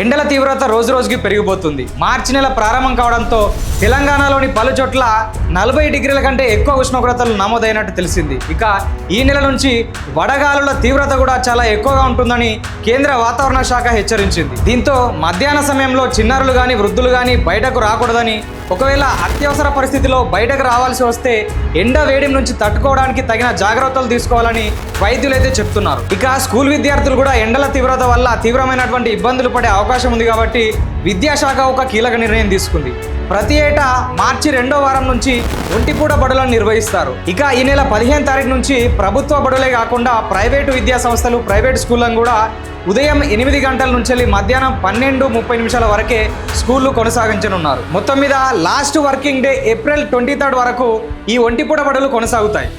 ఎండల తీవ్రత రోజు రోజుకి పెరిగిపోతుంది. మార్చి నెల ప్రారంభం కావడంతో తెలంగాణలోని పలు చోట్ల నలభై డిగ్రీల కంటే ఎక్కువ ఉష్ణోగ్రతలు నమోదైనట్టు తెలిసింది. ఇక ఈ నెల నుంచి వడగాలుల తీవ్రత కూడా చాలా ఎక్కువగా ఉంటుందని కేంద్ర వాతావరణ శాఖ హెచ్చరించింది. దీంతో మధ్యాహ్న సమయంలో చిన్నారులు కానీ వృద్ధులు కానీ బయటకు రాకూడదని ఒకవేళ అత్యవసర పరిస్థితిలో బయటకు రావాల్సి వస్తే ఎండ వేడిం నుంచి తట్టుకోవడానికి తగిన జాగ్రత్తలు తీసుకోవాలని వైద్యులు అయితే చెప్తున్నారు. ఇక స్కూల్ విద్యార్థులు కూడా ఎండల తీవ్రత వల్ల తీవ్రమైనటువంటి ఇబ్బందులు పడే అవకాశం ఉంది కాబట్టి విద్యాశాఖ ఒక కీలక నిర్ణయం తీసుకుంది. ప్రతి ఏటా మార్చి రెండో వారం నుంచి ఒంటిపూట బడులను నిర్వహిస్తారు. ఇక ఈ నెల పదిహేను తారీఖు నుంచి ప్రభుత్వ బడులే కాకుండా ప్రైవేటు విద్యా సంస్థలు ప్రైవేట్ స్కూళ్ళను కూడా ఉదయం ఎనిమిది గంటల నుంచి వెళ్ళి మధ్యాహ్నం పన్నెండు ముప్పై నిమిషాల వరకే స్కూళ్ళు కొనసాగించనున్నారు. మొత్తం మీద last working day April twenty third వరకు ఈ ఒంటిపూట బడులు కొనసాగుతాయి.